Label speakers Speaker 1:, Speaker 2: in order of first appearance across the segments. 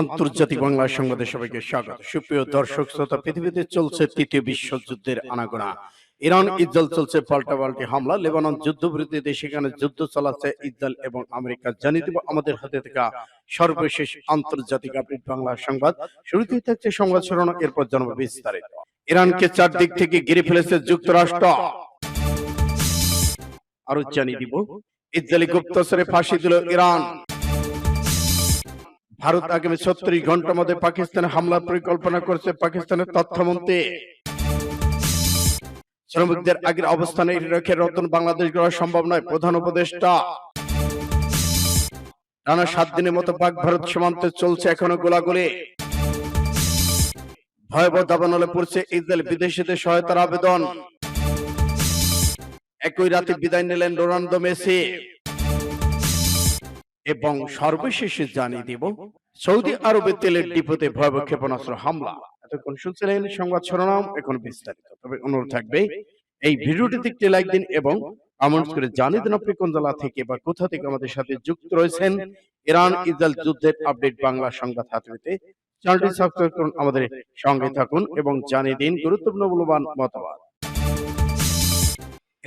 Speaker 1: আন্তর্জাতিক বাংলা সংবাদে সবাইকে স্বাগত সুপ্রিয় দর্শক শ্রোতা পৃথিবীতে চলছে তৃতীয় বিশ্বযুদ্ধের আনাগোনা ইরান ইসরায়েল চলছে পাল্টাপাল্টি হামলা লেবানন যুদ্ধবিরতিতে সেখানে যুদ্ধ চালাচ্ছে ইসরায়েল এবং আমেরিকা জানিয়ে দেব আমাদের হাতে থাকা সর্বশেষ আন্তর্জাতিক আপডেট বাংলা সংবাদ শুরুতেই থাকছে সংবাদ শিরোনাম এরপর জানাবো বিস্তারিত ইরানকে চারদিক থেকে ঘিরে ফেলেছে যুক্তরাষ্ট্র আরো জানিয়ে দিব ইসরায়েলি গুপ্তচরে ফাঁসি দিল ইরান ভারত আগামী ছত্রিশ ঘন্টার মধ্যে পাকিস্তানে হামলার পরিকল্পনা করছে পাকিস্তানের তথ্যমন্ত্রী শ্রমিকদের আগের অবস্থানে রেখে নতুন বাংলাদেশ গড়া সম্ভব নয় প্রধান উপদেষ্টা টানা সাত দিনের মতো পাক ভারত সীমান্তে চলছে এখনো গোলাগুলি ভয়াবহ দাবানলে পড়ছে ইসরায়েল বিদেশিদের সহায়তার আবেদন একই রাতে বিদায় নিলেন রোনাল্ডো মেসি এবং সর্বশেষে জানিয়ে দিব সৌদি আরবের তেলের ডিপোতে ভয়াবহ ক্ষেপণাস্ত্র হামলা এতক্ষণ শুনছিলেন সংবাদ শিরোনাম এখন বিস্তারিত তবে অনুরোধ থাকবে এই ভিডিওটি দেখতে লাইক দিন এবং করে জানিয়ে দিন আপনি কোন জেলা থেকে বা কোথা থেকে আমাদের সাথে যুক্ত রয়েছেন ইরান ইসরায়েল যুদ্ধের আপডেট বাংলা সংবাদ হাতে চ্যানেলটি সাবস্ক্রাইব করুন আমাদের সঙ্গে থাকুন এবং জানিয়ে দিন গুরুত্বপূর্ণ মূল্যবান মতামত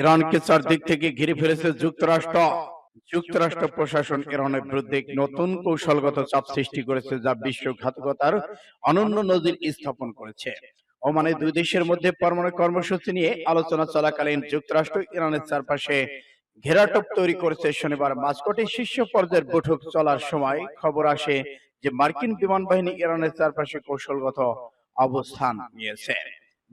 Speaker 1: ইরানকে চারদিক থেকে ঘিরে ফেলেছে যুক্তরাষ্ট্র যুক্তরাষ্ট্র প্রশাসন ইরানের বিরুদ্ধে নতুন কৌশলগত চাপ সৃষ্টি করেছে যা বিশ্বঘাতকতার অনন্য নজির স্থাপন করেছে ওমানে দুই দেশের মধ্যে পরমাণু কর্মসূচি নিয়ে আলোচনা চলাকালীন যুক্তরাষ্ট্র ইরানের চারপাশে ঘেরাটোপ তৈরি করেছে শনিবার মাস্কটে শীর্ষ পর্যায়ের বৈঠক চলার সময় খবর আসে যে মার্কিন বিমান বাহিনী ইরানের চারপাশে কৌশলগত অবস্থান নিয়েছে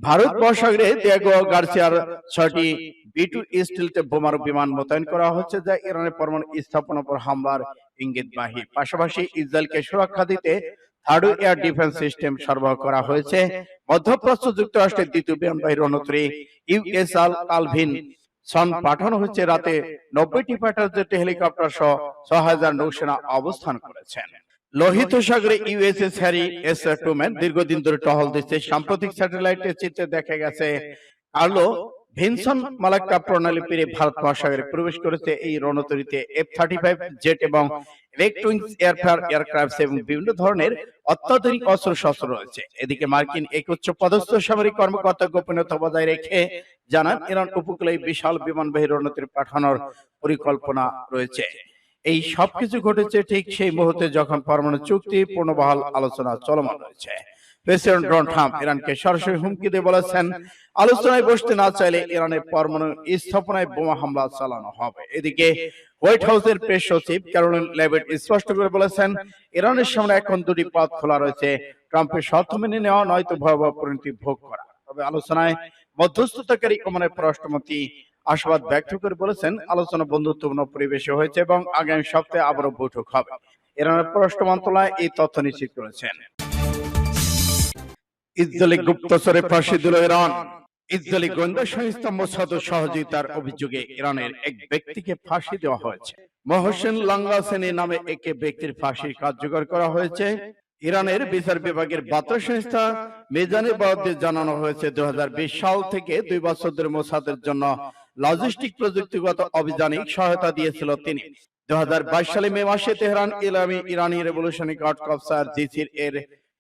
Speaker 1: ভারত মহাসাগরে দেগো গার্সিয়ার ছয়টি বি টু স্টিল বোমার বিমান মোতায়েন করা হচ্ছে যা ইরানের পরমাণু স্থাপনা পর হামলার ইঙ্গিতবাহী পাশাপাশি ইসরায়েলকে সুরক্ষা দিতে থার্ড এয়ার ডিফেন্স সিস্টেম সরবরাহ করা হয়েছে মধ্যপ্রাচ্য যুক্তরাষ্ট্রের দ্বিতীয় বিমানবাহীর ইউএস আলভিন সন পাঠানো হচ্ছে রাতে নব্বইটি ফাইটার জেট হেলিকপ্টার সহ ছ হাজার নৌসেনা অবস্থান করেছেন লোহিত সাগরে ইউএসএস হ্যারি এস টুম্যান দীর্ঘদিন ধরে টহল দিচ্ছে সাম্প্রতিক স্যাটেলাইটের চিত্রে দেখা গেছে আলো ভিনসন মালাক্কা প্রণালী পেরে ভারত মহাসাগরে প্রবেশ করেছে এই রণতরিতে এফ থার্টি ফাইভ জেট এবং ইলেকট্রনিক্স এয়ারফেয়ার এয়ারক্রাফট এবং বিভিন্ন ধরনের অত্যাধুনিক অস্ত্র শস্ত্র রয়েছে এদিকে মার্কিন এক উচ্চ পদস্থ সামরিক কর্মকর্তা গোপনীয়তা বজায় রেখে জানান ইরান উপকূলে বিশাল বিমানবাহী রণতরী পাঠানোর পরিকল্পনা রয়েছে এই সবকিছু ঘটেছে ঠিক সেই মুহূর্তে যখন পরমাণু চুক্তি পূর্ণবহাল আলোচনা চলমান রয়েছে প্রেসিডেন্ট ডোনাল্ড ট্রাম্প ইরানকে সরাসরি হুমকি দিয়ে বলেছেন আলোচনায় বসতে না চাইলে ইরানের পরমাণু স্থাপনায় বোমা হামলা চালানো হবে এদিকে হোয়াইট হাউসের প্রেস সচিব ক্যারোলিন লেভেট স্পষ্ট করে বলেছেন ইরানের সামনে এখন দুটি পথ খোলা রয়েছে ট্রাম্পের শর্ত মেনে নেওয়া নয়তো ভয়াবহ পরিণতি ভোগ করা তবে আলোচনায় মধ্যস্থতাকারী কমানের পররাষ্ট্রমন্ত্রী আশাবাদ ব্যক্ত করে বলেছেন আলোচনা বন্ধুত্বপূর্ণ পরিবেশে হয়েছে এবং আগামী সপ্তাহে আবারও বৈঠক হবে ইরানের পররাষ্ট্র মন্ত্রণালয় এই তথ্য নিশ্চিত করেছেন ইসরায়েলি গুপ্তচরে ফাঁসি দিল ইরান ইসরায়েলি গোয়েন্দা সংস্থা মোসাদ সহযোগিতার অভিযোগে ইরানের এক ব্যক্তিকে ফাঁসি দেওয়া হয়েছে মহসেন লাঙ্গাসেনি নামে এক ব্যক্তির ফাঁসি কার্যকর করা হয়েছে ইরানের বিচার বিভাগের বার্তা সংস্থা মেজানে বরাদ্দে জানানো হয়েছে দুই সাল থেকে দুই বছর ধরে মোসাদের জন্য লজিস্টিক প্রযুক্তিগত অভিযানিক সহায়তা দিয়েছিল তিনি দু সালে মে মাসে তেহরান ইলামি ইরানি রেভলিউশনারি গার্ড কফসার জিসির এর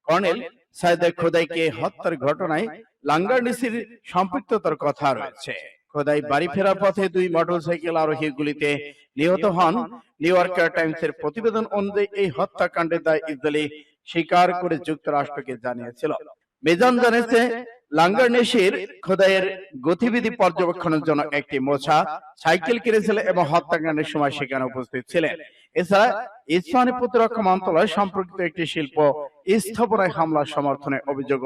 Speaker 1: কর্নেল সাইদে খোদাইকে হত্যার ঘটনায় লাঙ্গারনিসির সম্পৃক্ততার কথা রয়েছে খোদাই বাড়ি ফেরার পথে দুই মোটরসাইকেল আরোহী গুলিতে নিহত হন নিউ ইয়র্কার এর প্রতিবেদন অনুযায়ী এই হত্যাকাণ্ডের দায় ইসরায়েল স্বীকার করে যুক্তরাষ্ট্রকে জানিয়েছিল মেজান জানিয়েছে লাঙ্গারনেশির খোদাইয়ের গতিবিধি পর্যবেক্ষণের জন্য একটি মোছা সাইকেল কিনেছিল এবং হত্যাকাণ্ডের সময় সেখানে উপস্থিত ছিলেন এছাড়া ইসফানি প্রতিরক্ষা মন্ত্রণালয় সম্পর্কিত একটি শিল্প স্থাপনায় হামলার সমর্থনে অভিযোগ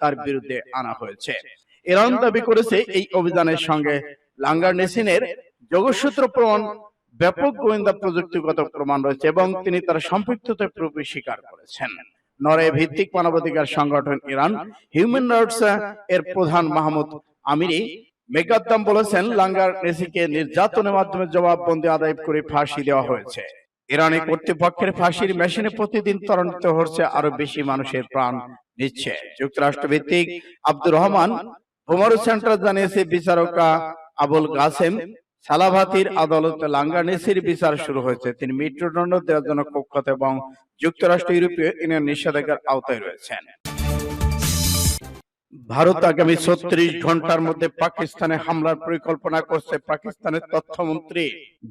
Speaker 1: তার বিরুদ্ধে আনা হয়েছে ইরান দাবি করেছে এই অভিযানের সঙ্গে লাঙ্গারনেসিনের যোগসূত্র প্রমাণ ব্যাপক গোয়েন্দা প্রযুক্তিগত প্রমাণ রয়েছে এবং তিনি তার সম্পৃক্ততা প্রূপে স্বীকার করেছেন নরে ভিত্তিক মানবাধিকার সংগঠন ইরান হিউম্যান রাইটস এর প্রধান মাহমুদ আমিরি মেকাদ্দাম বলেছেন লাঙ্গার নেসিকে নির্যাতনের মাধ্যমে জবাববন্দি আদায় করে ফাঁসি দেওয়া হয়েছে ইরানি কর্তৃপক্ষের ফাঁসির মেশিনে প্রতিদিন ত্বরান্বিত হচ্ছে আরো বেশি মানুষের প্রাণ নিচ্ছে যুক্তরাষ্ট্র ভিত্তিক আব্দুর রহমান হোমারু সেন্টার জানিয়েছে বিচারকা আবুল কাসেম সালাভাতির আদালতে লাঙ্গানেসির বিচার শুরু হয়েছে তিনি মৃত্যুদণ্ড দেওয়ার জন্য কক্ষত এবং যুক্তরাষ্ট্র ইউরোপীয় ইউনিয়ন নিষেধাজ্ঞার আওতায় রয়েছেন
Speaker 2: ভারত আগামী ছত্রিশ ঘন্টার
Speaker 1: মধ্যে পাকিস্তানে হামলার পরিকল্পনা করছে পাকিস্তানের তথ্যমন্ত্রী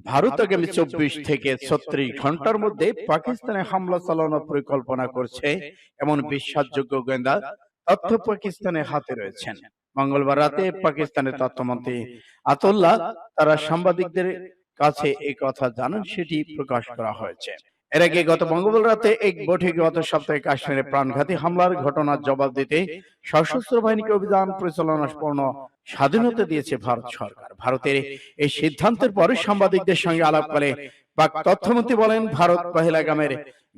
Speaker 1: ভারত আগামী চব্বিশ থেকে ছত্রিশ ঘন্টার মধ্যে পাকিস্তানে হামলা চালানোর পরিকল্পনা করছে এমন বিশ্বাসযোগ্য গোয়েন্দা তথ্য পাকিস্তানের হাতে রয়েছেন মঙ্গলবার রাতে পাকিস্তানের তথ্যমন্ত্রী আতুল্লাহ তারা সাংবাদিকদের কাছে এই কথা জানান সেটি প্রকাশ করা হয়েছে এর আগে গত মঙ্গল রাতে এক বৈঠকে গত সপ্তাহে কাশ্মীরে প্রাণঘাতী হামলার ঘটনার জবাব দিতে সশস্ত্র বাহিনীকে অভিযান পরিচালনা পূর্ণ স্বাধীনতা দিয়েছে ভারত সরকার ভারতের এই সিদ্ধান্তের পরে সাংবাদিকদের সঙ্গে আলাপ করে পাক তথ্যমন্ত্রী বলেন ভারত পহেলা গ্রামের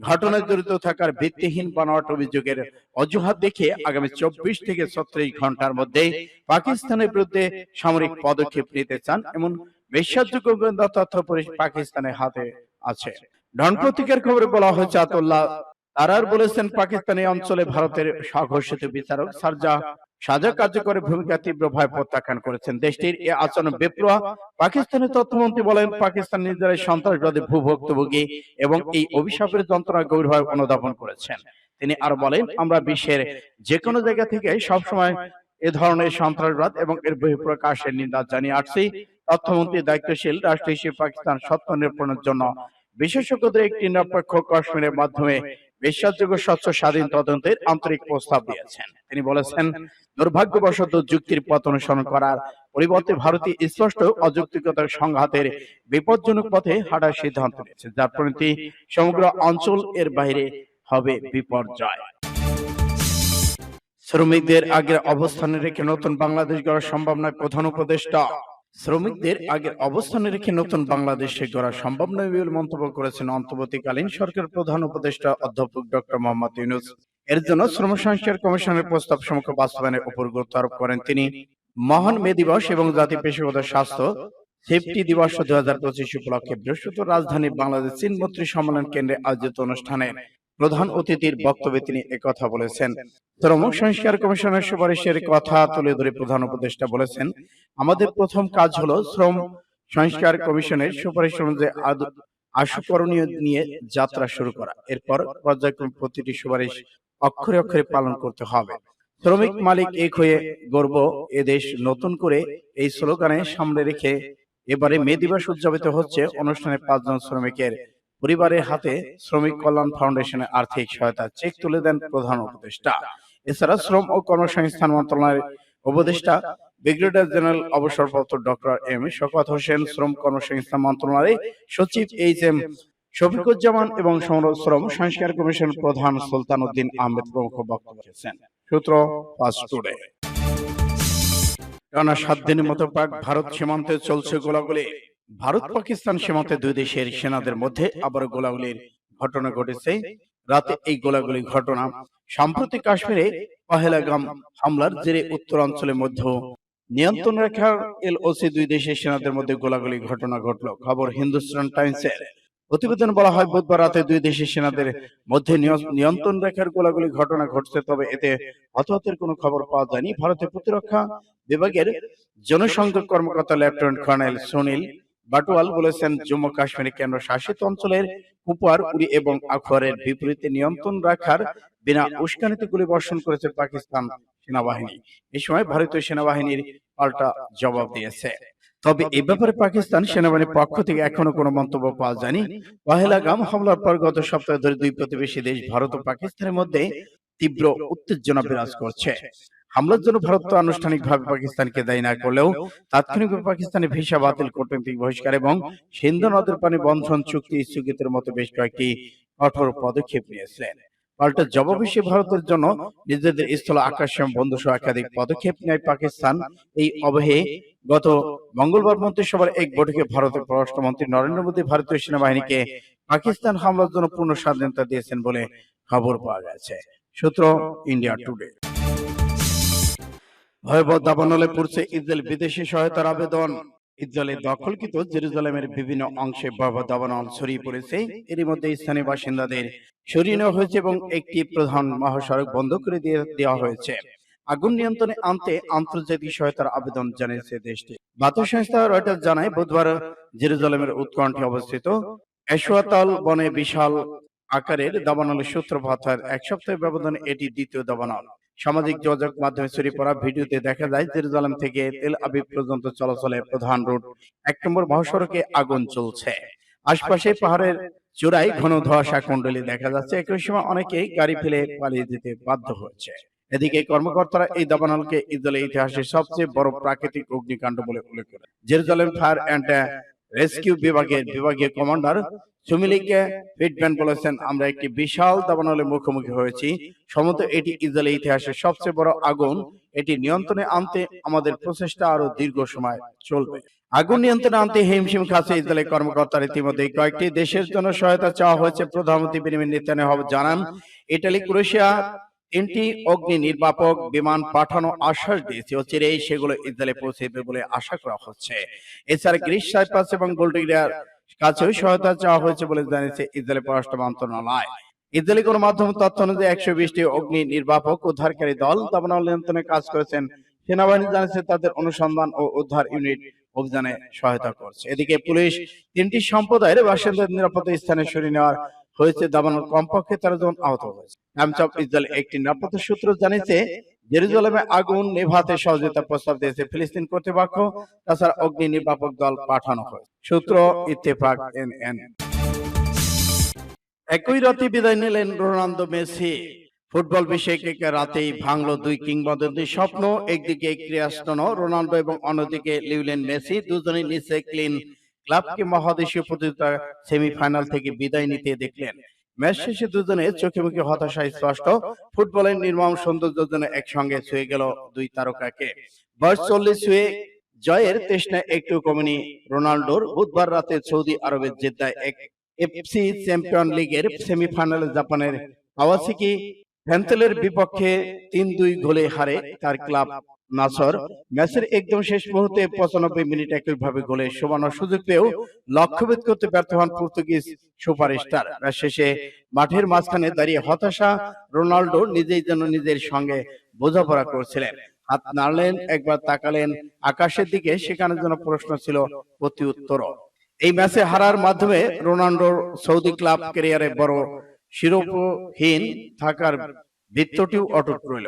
Speaker 1: ঘটনায় জড়িত থাকার ভিত্তিহীন বানোয়াট অভিযোগের অজুহাত দেখে আগামী চব্বিশ থেকে সত্রিশ ঘন্টার মধ্যে পাকিস্তানের বিরুদ্ধে সামরিক পদক্ষেপ নিতে চান এমন বিশ্বাসযোগ্য গোয়েন্দা তথ্য পাকিস্তানের হাতে আছে ডন প্রতীকের খবরে বলা হয়েছে আতোল্লাহ তারার বলেছেন পাকিস্তানি অঞ্চলে ভারতের স্বঘোষিত বিচারক সারজা সাজা কার্যকরের ভূমিকা তীব্রভাবে প্রত্যাখ্যান করেছেন দেশটির এ আচরণ বেপ্রোয়া পাকিস্তানের তথ্যমন্ত্রী বলেন পাকিস্তান নিজেরাই সন্ত্রাসবাদী ভূভক্তভোগী এবং এই অভিশাপের যন্ত্রণা গভীরভাবে অনুধাবন করেছেন তিনি আর বলেন আমরা বিশ্বের যে কোনো জায়গা থেকে সবসময় এ ধরনের সন্ত্রাসবাদ এবং এর বহিঃপ্রকাশের নিন্দা জানিয়ে আসছি তথ্যমন্ত্রী দায়িত্বশীল রাষ্ট্র হিসেবে পাকিস্তান সত্য নিরূপণের জন্য বিশেষজ্ঞদের একটি নিরপেক্ষ কর্ষণের মাধ্যমে বিশ্বাসযোগ্য স্বচ্ছ স্বাধীন তদন্তের আন্তরিক প্রস্তাব দিয়েছেন তিনি বলেছেন দুর্ভাগ্যবশত যুক্তির পথ অনুসরণ করার পরিবর্তে ভারতীয় স্পষ্ট অযৌক্তিকতার সংঘাতের বিপজ্জনক পথে হাঁটার সিদ্ধান্ত নিয়েছে যার পরিণতি সমগ্র অঞ্চল এর বাইরে হবে বিপর্যয় শ্রমিকদের আগের অবস্থানে রেখে নতুন বাংলাদেশ গড়ার সম্ভাবনায় প্রধান উপদেষ্টা শ্রমিকদের আগের অবস্থানে রেখে নতুন বাংলাদেশে গড়া সম্ভব নয় বলে মন্তব্য করেছেন অন্তর্বর্তীকালীন সরকার প্রধান উপদেষ্টা অধ্যাপক ডক্টর মোহাম্মদ ইউনুস এর জন্য শ্রম সংস্কার কমিশনের প্রস্তাব সমক্ষ বাস্তবায়নের উপর গুরুত্ব আরোপ করেন তিনি মহান মে দিবস এবং জাতি পেশাগত স্বাস্থ্য সেফটি দিবস দু হাজার পঁচিশ উপলক্ষে বৃহস্পতিবার রাজধানী বাংলাদেশ চীন মন্ত্রী সম্মেলন কেন্দ্রে আয়োজিত অনুষ্ঠানে প্রধান অতিথির বক্তব্যে তিনি একথা বলেছেন শ্রম সংস্কার কমিশনের সুপারিশের কথা তুলে ধরে প্রধান উপদেষ্টা বলেছেন আমাদের প্রথম কাজ হলো শ্রম সংস্কার কমিশনের সুপারিশ অনুযায়ী আশুকরণীয় নিয়ে যাত্রা শুরু করা এরপর পর্যায়ক্রম প্রতিটি সুপারিশ অক্ষরে অক্ষরে পালন করতে হবে শ্রমিক মালিক এক হয়ে গর্ব এদেশ নতুন করে এই স্লোগানে সামনে রেখে এবারে মে দিবস উদযাপিত হচ্ছে অনুষ্ঠানে পাঁচজন শ্রমিকের পরিবারের হাতে শ্রমিক কল্যাণ ফাউন্ডেশনের আর্থিক সহায়তা চেক তুলে দেন প্রধান উপদেষ্টা এছাড়া শ্রম ও কর্মসংস্থান মন্ত্রণালয়ের উপদেষ্টা ব্রিগেডিয়ার জেনারেল অবসরপ্রাপ্ত ডক্টর এম শকত হোসেন শ্রম কর্মসংস্থান মন্ত্রণালয়ের সচিব এইচ এম শফিকুজ্জামান এবং শ্রম সংস্কার কমিশন প্রধান সুলতান উদ্দিন আহমেদ প্রমুখ বক্তব্য রেখেছেন সূত্র ফার্স্ট টুডে টানা সাত দিনের মতো পাক ভারত সীমান্তে চলছে গোলাগুলি ভারত পাকিস্তান সীমান্তে দুই দেশের সেনাদের মধ্যে আবার গোলাগুলির ঘটনা ঘটেছে রাতে এই গোলাগুলি ঘটনা সাম্প্রতিক কাশ্মীরে পহেলাগাম হামলার জেরে অঞ্চলের মধ্যে নিয়ন্ত্রণ রেখার এলওসি দুই দেশের সেনাদের মধ্যে গোলাগুলি ঘটনা ঘটল খবর হিন্দুস্তান টাইমসের প্রতিবেদন বলা হয় বুধবার রাতে দুই দেশের সেনাদের মধ্যে নিয়ন্ত্রণ রেখার গোলাগুলি ঘটনা ঘটছে তবে এতে হতাহতের কোনো খবর পাওয়া যায়নি ভারতের প্রতিরক্ষা বিভাগের জনসংযোগ কর্মকর্তা লেফটেন্যান্ট কর্নেল সুনীল বাটোয়াল বলেছেন জম্মু কাশ্মীর কেন্দ্র শাসিত অঞ্চলের কুপার উড়ি এবং আখোয়ারের বিপরীতে নিয়ন্ত্রণ রাখার বিনা উস্কানিতে গুলি বর্ষণ করেছে পাকিস্তান সেনাবাহিনী এই সময় ভারতীয় সেনাবাহিনীর পাল্টা জবাব দিয়েছে তবে এ ব্যাপারে পাকিস্তান সেনাবাহিনীর পক্ষ থেকে এখনো কোনো মন্তব্য পাওয়া যায়নি পহেলাগাম হামলার পর গত সপ্তাহে ধরে দুই প্রতিবেশী দেশ ভারত ও পাকিস্তানের মধ্যে তীব্র উত্তেজনা বিরাজ করছে হামলার জন্য ভারত আনুষ্ঠানিকভাবে পাকিস্তানকে দায়ী না করলেও তাৎক্ষণিকভাবে পাকিস্তানের ভিসা বাতিল কূটনৈতিক বহিষ্কার এবং সিন্ধু নদের পানি বন্ধন চুক্তি স্থগিতের মতো বেশ কয়েকটি কঠোর পদক্ষেপ নিয়েছিলেন পাল্টা জবাব হিসেবে ভারতের জন্য নিজেদের স্থল আকাশম বন্ধুসহ একাধিক পদক্ষেপ নেয় পাকিস্তান এই অবহে গত মঙ্গলবার মন্ত্রিসভার এক বৈঠকে ভারতের পররাষ্ট্রমন্ত্রী নরেন্দ্র মোদী ভারতীয় সেনাবাহিনীকে পাকিস্তান হামলার জন্য পূর্ণ স্বাধীনতা দিয়েছেন বলে খবর পাওয়া গেছে সূত্র ইন্ডিয়া টুডে বিভিন্ন বাসিন্দাদের একটি প্রধান মহাসড়ক বন্ধ করে দিয়ে দেওয়া হয়েছে আগুন নিয়ন্ত্রণে আনতে আন্তর্জাতিক সহায়তার আবেদন জানিয়েছে দেশটি বাতিল সংস্থা রয়টার জানায় বুধবার জেরুজালেমের উৎকণ্ঠে অবস্থিত এশোয়াতাল বনে বিশাল আকারের দাবানলের সূত্রপাত হয় এক সপ্তাহের ব্যবধানে এটি দ্বিতীয় দাবানল সামাজিক যোগাযোগ মাধ্যমে ছড়িয়ে পড়া ভিডিওতে দেখা যায় জেরুজালাম থেকে তেল আবিব পর্যন্ত চলাচলের প্রধান রুট এক নম্বর মহাসড়কে আগুন চলছে আশপাশে পাহাড়ের চূড়ায় ঘন ধোয়াশা কুণ্ডলী দেখা যাচ্ছে একই সময় অনেকেই গাড়ি ফেলে পালিয়ে যেতে বাধ্য হচ্ছে এদিকে কর্মকর্তারা এই দাবানলকে ইসরায়েলের ইতিহাসের সবচেয়ে বড় প্রাকৃতিক অগ্নিকাণ্ড বলে উল্লেখ করে জেরুজালেম ফায়ার অ্যান্ড রেস্কিউ বিভাগের বিভাগীয় কমান্ডার সুমিলিকে ফিটম্যান বলেছেন আমরা একটি বিশাল দাবানলের মুখোমুখি হয়েছি সমত এটি ইসরায়েলের ইতিহাসের সবচেয়ে বড় আগুন এটি নিয়ন্ত্রণে আনতে আমাদের প্রচেষ্টা আরো দীর্ঘ সময় চলবে আগুন নিয়ন্ত্রণে আনতে হিমশিম খাচ্ছে ইসরায়েলের কর্মকর্তার ইতিমধ্যে কয়েকটি দেশের জন্য সহায়তা চাওয়া হয়েছে প্রধানমন্ত্রী বিনিময় নেতানিয়াহু জানান ইটালি ক্রোয়েশিয়া তিনটি অগ্নি নির্বাপক বিমান পাঠানো আশ্বাস দিয়েছে চিরেই সেগুলো ইসরায়েলে দেবে বলে আশা করা হচ্ছে এছাড়া গ্রিস সাইপ্রাস এবং বুলগেরিয়ার কাছেও সহায়তা চাওয়া হয়েছে বলে জানিয়েছে ইসরায়েলের পররাষ্ট্র মন্ত্রণালয় ইসরায়েলি কোন মাধ্যম তথ্য অনুযায়ী একশো বিশটি অগ্নি নির্বাপক উদ্ধারকারী দল দমন নিয়ন্ত্রণে কাজ করেছেন সেনাবাহিনী জানিয়েছে তাদের অনুসন্ধান ও উদ্ধার ইউনিট অভিযানে সহায়তা করছে এদিকে পুলিশ তিনটি সম্প্রদায়ের বাসিন্দাদের নিরাপদ স্থানে সরিয়ে নেওয়ার হয়েছে দাবানোর কমপক্ষে তেরো জন আহত হয়েছে একটি নিরাপত্তা সূত্র জানিয়েছে জেরুজালেমে আগুন নেভাতে সহযোগিতা প্রস্তাব দিয়েছে ফিলিস্তিন কর্তৃপক্ষ তাছাড়া অগ্নি নির্বাপক দল পাঠানো হয় সূত্র ইত্তেফাক এন এন একই রাতে বিদায় নিলেন রোনালদো মেসি ফুটবল বিশ্বকে রাতেই ভাঙল দুই কিংবদন্তির স্বপ্ন একদিকে ক্রিয়াস্টন রোনাল্ডো এবং অন্যদিকে লিউলেন মেসি দুজনেই নিচে ক্লিন ক্লাবকে মহাদেশীয় প্রতিযোগিতার সেমিফাইনাল থেকে বিদায় নিতে দেখলেন ম্যাচ শেষে দুজনে চোখে মুখে স্পষ্ট ফুটবলের নির্মম সৌন্দর্য একসঙ্গে ছুঁয়ে গেল দুই তারকাকে বয়স চল্লিশ ছুঁয়ে জয়ের একটু কমেনি রোনাল্ডোর বুধবার রাতে সৌদি আরবের জেদ্দায় এক এফসি চ্যাম্পিয়ন লিগের সেমিফাইনালে জাপানের আওয়াসিকি হ্যান্তেলের বিপক্ষে তিন দুই গোলে হারে তার ক্লাব নাসর ম্যাচের একদম শেষ মুহূর্তে পঁচানব্বই মিনিট একইভাবে গোলে সমানোর সুযোগ পেয়েও লক্ষ্যভেদ করতে ব্যর্থ হন পর্তুগিজ সুপার স্টার শেষে মাঠের মাঝখানে দাঁড়িয়ে হতাশা রোনাল্ডো নিজেই যেন নিজের সঙ্গে বোঝাপড়া করছিলেন হাত নাড়লেন একবার তাকালেন আকাশের দিকে সেখানে যেন প্রশ্ন ছিল প্রতি উত্তর এই ম্যাচে হারার মাধ্যমে রোনাল্ডোর সৌদি ক্লাব কেরিয়ারে বড় শিরোপহীন থাকার বৃত্তটিও অটুট রইল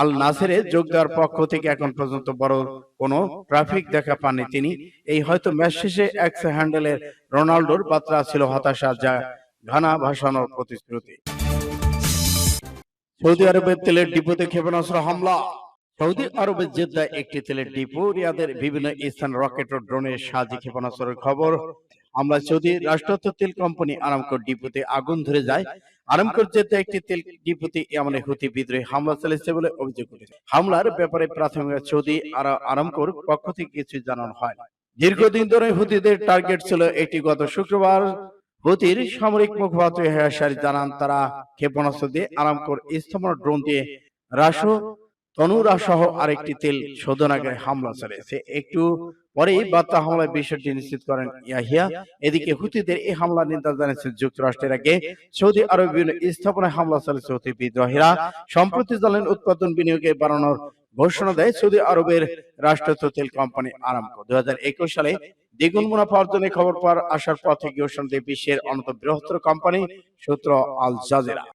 Speaker 1: আল নাসেরে যোগ দেওয়ার পক্ষ থেকে এখন পর্যন্ত বড় কোনো ট্রাফিক দেখা পাননি তিনি এই হয়তো ম্যাচ শেষে এক্স হ্যান্ডেলের রোনাল্ডোর বার্তা ছিল হতাশা যা ঘানা ভাসানোর প্রতিশ্রুতি সৌদি আরবের তেলের ডিপোতে ক্ষেপণাস্ত্র হামলা সৌদি আরবের জেদ্দায় একটি তেলের ডিপো রিয়াদের বিভিন্ন স্থান রকেট ও ড্রোনের সাহায্যে ক্ষেপণাস্ত্রের খবর আমরা সৌদি রাষ্ট্রত্ব তেল কোম্পানি আরামকো ডিপোতে আগুন ধরে যায় আরামকর্যতে একটি তেল এমন হুতি বিদ্রোহী হামলা চালিয়েছে বলে অভিযোগ হামলার ব্যাপারে প্রাথমিক আরামকোর পক্ষ থেকে কিছু জানানো হয় দীর্ঘদিন ধরে হুতিদের টার্গেট ছিল এটি গত শুক্রবার হুতির সামরিক মুখপাত্র জানান তারা ক্ষেপণাস্ত্র দিয়ে আরামকোর স্থাপনা ড্রোন দিয়ে রাশো তনুরা সহ আরেকটি তেল শোধনাগারে হামলা চালিয়েছে একটু পরেই বার্তা হামলায় বিষয়টি নিশ্চিত করেন ইয়াহিয়া এদিকে হুতিদের এই হামলা নিন্দা জানিয়েছে যুক্তরাষ্ট্রের আগে সৌদি আরব বিভিন্ন স্থাপনায় হামলা চালিয়েছে অতি বিদ্রোহীরা সম্প্রতি জ্বালানি উৎপাদন বিনিয়োগে বাড়ানোর ঘোষণা দেয় সৌদি আরবের রাষ্ট্রায়ত্ত তেল কোম্পানি আরামকো দুই হাজার একুশ সালে দ্বিগুণ মুনাফা অর্জনের খবর পাওয়ার আসার পথে ঘোষণা দেয় বিশ্বের অন্যতম বৃহত্তর কোম্পানি সূত্র আল জাজেরা